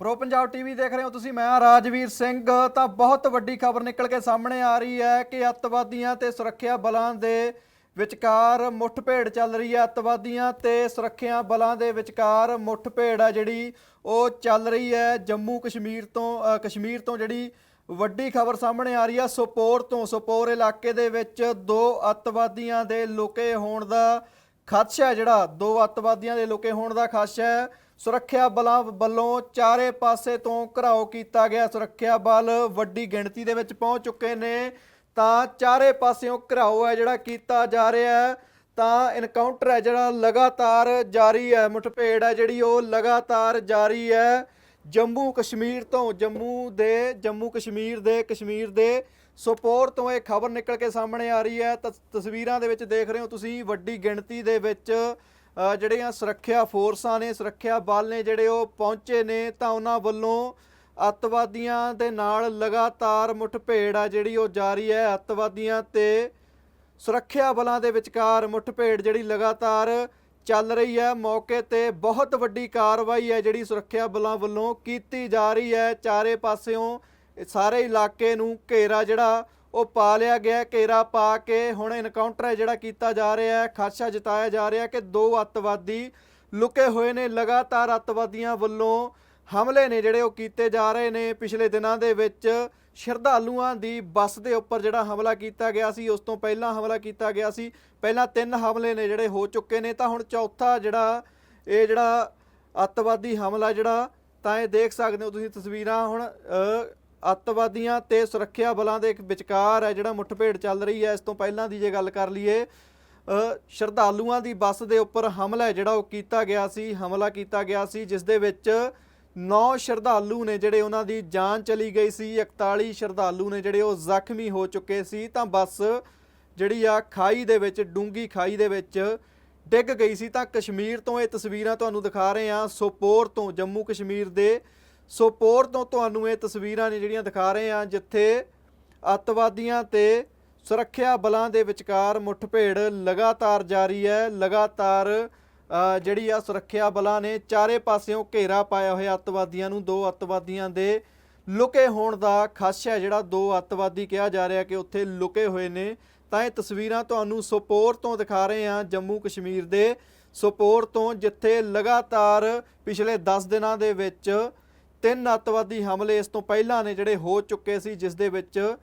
Pro Punjab TV ਦੇਖ ਰਹੇ ਹੋ ਤੁਸੀਂ, ਮੈਂ ਰਾਜਵੀਰ ਸਿੰਘ। ਤਾਂ ਬਹੁਤ ਵੱਡੀ ਖਬਰ ਨਿਕਲ ਕੇ ਸਾਹਮਣੇ ਆ ਰਹੀ ਹੈ ਕਿ ਅੱਤਵਾਦੀਆਂ ਤੇ ਸੁਰੱਖਿਆ ਬਲਾਂ ਦੇ ਵਿਚਕਾਰ ਮੁੱਠਭੇੜ ਚੱਲ ਰਹੀ ਹੈ। ਅੱਤਵਾਦੀਆਂ ਤੇ ਸੁਰੱਖਿਆ ਬਲਾਂ ਦੇ ਵਿਚਕਾਰ ਮੁੱਠਭੇੜ ਹੈ ਜਿਹੜੀ, ਉਹ ਚੱਲ ਰਹੀ ਹੈ ਜੰਮੂ ਕਸ਼ਮੀਰ ਤੋਂ ਕਸ਼ਮੀਰ ਤੋਂ ਜਿਹੜੀ ਵੱਡੀ ਖਬਰ ਸਾਹਮਣੇ ਆ ਰਹੀ ਹੈ, ਸੋਪੋਰ ਤੋਂ। ਸੋਪੋਰ ਇਲਾਕੇ ਦੇ ਵਿੱਚ ਦੋ ਅੱਤਵਾਦੀਆਂ ਦੇ ਲੁਕੇ ਹੋਣ ਦਾ ਖਦਸ਼ਾ ਹੈ ਜਿਹੜਾ, ਦੋ ਅੱਤਵਾਦੀਆਂ ਦੇ ਲੁਕੇ ਹੋਣ ਦਾ ਖਦਸ਼ਾ ਹੈ। ਸੁਰੱਖਿਆ ਬਲਾਂ ਵੱਲੋਂ ਚਾਰੇ ਪਾਸੇ ਤੋਂ ਘਰਾਓ ਕੀਤਾ ਗਿਆ। ਸੁਰੱਖਿਆ ਬਲ ਵੱਡੀ ਗਿਣਤੀ ਦੇ ਵਿੱਚ ਪਹੁੰਚ ਚੁੱਕੇ ਨੇ। ਤਾਂ ਚਾਰੇ ਪਾਸਿਓਂ ਘਰਾਓ ਹੈ ਜਿਹੜਾ ਕੀਤਾ ਜਾ ਰਿਹਾ ਹੈ। ਤਾਂ ਇਨਕਾਊਂਟਰ ਹੈ ਜਿਹੜਾ ਲਗਾਤਾਰ ਜਾਰੀ ਹੈ। ਮੁਠਭੇੜ ਹੈ ਜਿਹੜੀ ਉਹ ਲਗਾਤਾਰ ਜਾਰੀ ਹੈ। ਜੰਮੂ ਕਸ਼ਮੀਰ ਤੋਂ, ਜੰਮੂ ਦੇ, ਜੰਮੂ ਕਸ਼ਮੀਰ ਦੇ ਕਸ਼ਮੀਰ ਦੇ ਸੋਪੋਰ ਤੋਂ ਇਹ ਖਬਰ ਨਿਕਲ ਕੇ ਸਾਹਮਣੇ ਆ ਰਹੀ ਹੈ। ਤਸ- ਤਸਵੀਰਾਂ ਦੇ ਵਿੱਚ ਦੇਖ ਰਹੇ ਹੋ ਤੁਸੀਂ ਵੱਡੀ ਗਿਣਤੀ ਦੇ ਵਿੱਚ ਜਿਹੜੀਆਂ ਸੁਰੱਖਿਆ ਫੋਰਸਾਂ ਨੇ, ਸੁਰੱਖਿਆ ਬਲ ਨੇ ਜਿਹੜੇ ਉਹ ਪਹੁੰਚੇ ਨੇ ਤਾਂ ਉਹਨਾਂ ਵੱਲੋਂ ਅੱਤਵਾਦੀਆਂ ਦੇ ਨਾਲ ਲਗਾਤਾਰ ਮੁੱਠਭੇੜ ਆ ਜਿਹੜੀ ਉਹ ਜਾਰੀ ਹੈ। ਅੱਤਵਾਦੀਆਂ ਤੇ ਸੁਰੱਖਿਆ ਬਲਾਂ ਦੇ ਵਿਚਕਾਰ ਮੁੱਠਭੇੜ ਜਿਹੜੀ ਲਗਾਤਾਰ ਚੱਲ ਰਹੀ ਹੈ। ਮੌਕੇ ਤੇ ਬਹੁਤ ਵੱਡੀ ਕਾਰਵਾਈ ਹੈ ਜਿਹੜੀ ਸੁਰੱਖਿਆ ਬਲਾਂ ਵੱਲੋਂ ਕੀਤੀ ਜਾ ਰਹੀ ਹੈ। ਚਾਰੇ ਪਾਸਿਓਂ ਸਾਰੇ ਇਲਾਕੇ ਨੂੰ ਘੇਰਾ ਜਿਹੜਾ, ਉਹ ਪਾ ਲਿਆ ਗਿਆ ਘੇਰਾ ਪਾ ਕੇ ਹੁਣ ਇਨਕਾਊਂਟਰ ਹੈ ਜਿਹੜਾ ਕੀਤਾ ਜਾ ਰਿਹਾ ਹੈ। ਖਾਦਸ਼ਾ ਜਤਾਇਆ ਜਾ ਰਿਹਾ ਕਿ ਦੋ ਅੱਤਵਾਦੀ ਲੁਕੇ ਹੋਏ ਨੇ। ਲਗਾਤਾਰ ਅੱਤਵਾਦੀਆਂ ਵੱਲੋਂ ਹਮਲੇ ਨੇ ਜਿਹੜੇ ਉਹ ਕੀਤੇ ਜਾ ਰਹੇ ਨੇ। ਪਿਛਲੇ ਦਿਨਾਂ ਦੇ ਵਿੱਚ ਸ਼ਰਧਾਲੂਆਂ ਦੀ ਬੱਸ ਦੇ ਉੱਪਰ ਜਿਹੜਾ ਹਮਲਾ ਕੀਤਾ ਗਿਆ ਸੀ, ਉਸ ਤੋਂ ਪਹਿਲਾਂ ਹਮਲਾ ਕੀਤਾ ਗਿਆ ਸੀ। ਪਹਿਲਾਂ ਤਿੰਨ ਹਮਲੇ ਨੇ ਜਿਹੜੇ ਹੋ ਚੁੱਕੇ ਨੇ, ਤਾਂ ਹੁਣ ਚੌਥਾ ਜਿਹੜਾ, ਇਹ ਜਿਹੜਾ ਅੱਤਵਾਦੀ ਹਮਲਾ ਜਿਹੜਾ, ਤਾਂ ਇਹ ਦੇਖ ਸਕਦੇ ਹੋ ਤੁਸੀਂ ਤਸਵੀਰਾਂ ਹੁਣ ਅੱਤਵਾਦੀਆਂ ਤੇ ਸੁਰੱਖਿਆ ਬਲਾਂ ਦੇ ਵਿਚਕਾਰ ਹੈ ਜਿਹੜਾ ਮੁੱਠਭੇੜ ਚੱਲ ਰਹੀ ਹੈ। ਇਸ ਤੋਂ ਪਹਿਲਾਂ ਦੀ ਜੇ ਗੱਲ ਕਰ ਲਈਏ ਸ਼ਰਧਾਲੂਆਂ ਦੀ ਬੱਸ ਦੇ ਉੱਪਰ ਹਮਲਾ ਜਿਹੜਾ ਉਹ ਕੀਤਾ ਗਿਆ ਸੀ, ਹਮਲਾ ਕੀਤਾ ਗਿਆ ਸੀ, ਜਿਸ ਦੇ ਵਿੱਚ 9 ਸ਼ਰਧਾਲੂ ਨੇ ਜਿਹੜੇ ਉਹਨਾਂ ਦੀ ਜਾਨ ਚਲੀ ਗਈ ਸੀ 41 ਸ਼ਰਧਾਲੂ ਨੇ ਜਿਹੜੇ ਉਹ ਜ਼ਖਮੀ ਹੋ ਚੁੱਕੇ ਸੀ, ਤਾਂ ਬੱਸ ਜਿਹੜੀ ਆ ਖਾਈ ਦੇ ਵਿੱਚ ਡੂੰਗੀ ਖਾਈ ਦੇ ਵਿੱਚ ਡਿੱਗ ਗਈ ਸੀ। ਤਾਂ ਕਸ਼ਮੀਰ ਤੋਂ ਇਹ ਤਸਵੀਰਾਂ ਤੁਹਾਨੂੰ ਦਿਖਾ ਰਹੇ ਹਾਂ, ਸੋਪੋਰ ਤੋਂ, ਜੰਮੂ ਕਸ਼ਮੀਰ ਦੇ ਸੋਪੋਰ ਤੋਂ ਤੁਹਾਨੂੰ ਇਹ ਤਸਵੀਰਾਂ ਨੇ ਜਿਹੜੀਆਂ ਦਿਖਾ ਰਹੇ ਹਾਂ, ਜਿੱਥੇ ਅੱਤਵਾਦੀਆਂ ਤੇ ਸੁਰੱਖਿਆ ਬਲਾਂ ਦੇ ਵਿਚਕਾਰ ਮੁੱਠਭੇੜ ਲਗਾਤਾਰ ਜਾਰੀ ਹੈ, ਲਗਾਤਾਰ ਜਿਹੜੀ ਆ ਸੁਰੱਖਿਆ ਬਲਾਂ ਨੇ ਚਾਰੇ ਪਾਸਿਓਂ ਘੇਰਾ ਪਾਇਆ ਹੋਇਆ ਅੱਤਵਾਦੀਆਂ ਨੂੰ। ਦੋ ਅੱਤਵਾਦੀਆਂ ਦੇ ਲੁਕੇ ਹੋਣ ਦਾ ਖਦਸ਼ਾ ਹੈ ਜਿਹੜਾ ਦੋ ਅੱਤਵਾਦੀ ਕਿਹਾ ਜਾ ਰਿਹਾ ਕਿ ਉੱਥੇ ਲੁਕੇ ਹੋਏ ਨੇ। ਤਾਂ ਇਹ ਤਸਵੀਰਾਂ ਤੁਹਾਨੂੰ ਸੋਪੋਰ ਤੋਂ ਦਿਖਾ ਰਹੇ ਹਾਂ, ਜੰਮੂ ਕਸ਼ਮੀਰ ਦੇ ਸੋਪੋਰ ਤੋਂ, ਜਿੱਥੇ ਲਗਾਤਾਰ ਪਿਛਲੇ 10 ਦਿਨਾਂ ਦੇ ਵਿੱਚ ਤਿੰਨ ਅੱਤਵਾਦੀ ਹਮਲੇ ਇਸ ਤੋਂ ਪਹਿਲਾਂ ਨੇ ਜਿਹੜੇ ਹੋ ਚੁੱਕੇ ਸੀ, ਜਿਸ ਦੇ ਵਿੱਚ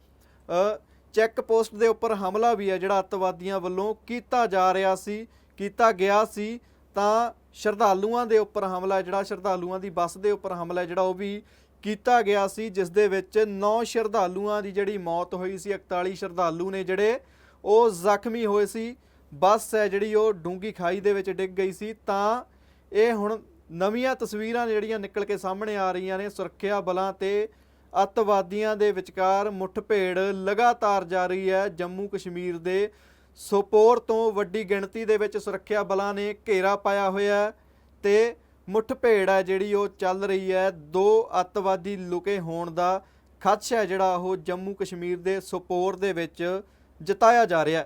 ਚੈੱਕ ਪੋਸਟ ਦੇ ਉੱਪਰ ਹਮਲਾ ਵੀ ਹੈ ਜਿਹੜਾ ਅੱਤਵਾਦੀਆਂ ਵੱਲੋਂ ਕੀਤਾ ਜਾ ਰਿਹਾ ਸੀ, ਕੀਤਾ ਗਿਆ ਸੀ। ਤਾਂ ਸ਼ਰਧਾਲੂਆਂ ਦੇ ਉੱਪਰ ਹਮਲਾ ਜਿਹੜਾ ਸ਼ਰਧਾਲੂਆਂ ਦੀ ਬੱਸ ਦੇ ਉੱਪਰ ਹਮਲਾ ਜਿਹੜਾ ਉਹ ਵੀ ਕੀਤਾ ਗਿਆ ਸੀ, ਜਿਸ ਦੇ ਵਿੱਚ 9 ਸ਼ਰਧਾਲੂਆਂ ਦੀ ਜਿਹੜੀ ਮੌਤ ਹੋਈ ਸੀ 41 ਸ਼ਰਧਾਲੂ ਨੇ ਜਿਹੜੇ ਉਹ ਜ਼ਖਮੀ ਹੋਏ ਸੀ। ਬੱਸ ਹੈ ਜਿਹੜੀ ਉਹ ਡੂੰਗੀ ਖਾਈ ਦੇ ਵਿੱਚ ਡਿੱਗ ਗਈ ਸੀ। ਤਾਂ ਇਹ ਹੁਣ ਨਵੀਆਂ ਤਸਵੀਰਾਂ ਜਿਹੜੀਆਂ ਨਿਕਲ ਕੇ ਸਾਹਮਣੇ ਆ ਰਹੀਆਂ ਨੇ, ਸੁਰੱਖਿਆ ਬਲਾਂ ਤੇ ਅੱਤਵਾਦੀਆਂ ਦੇ ਵਿਚਕਾਰ ਮੁੱਠਭੇੜ ਲਗਾਤਾਰ ਜਾਰੀ ਹੈ ਜੰਮੂ ਕਸ਼ਮੀਰ ਦੇ ਸੋਪੋਰ ਤੋਂ ਵੱਡੀ ਗਿਣਤੀ ਦੇ ਵਿੱਚ ਸੁਰੱਖਿਆ ਬਲਾਂ ਨੇ ਘੇਰਾ ਪਾਇਆ ਹੋਇਆ ਹੈ ਤੇ ਮੁੱਠਭੇੜ ਹੈ ਜਿਹੜੀ ਉਹ ਚੱਲ ਰਹੀ ਹੈ। ਦੋ ਅੱਤਵਾਦੀ ਲੁਕੇ ਹੋਣ ਦਾ ਖਦਸ਼ਾ ਹੈ ਜਿਹੜਾ ਉਹ ਜੰਮੂ ਕਸ਼ਮੀਰ ਦੇ ਸੋਪੋਰ ਦੇ ਵਿੱਚ ਜਤਾਇਆ ਜਾ ਰਿਹਾ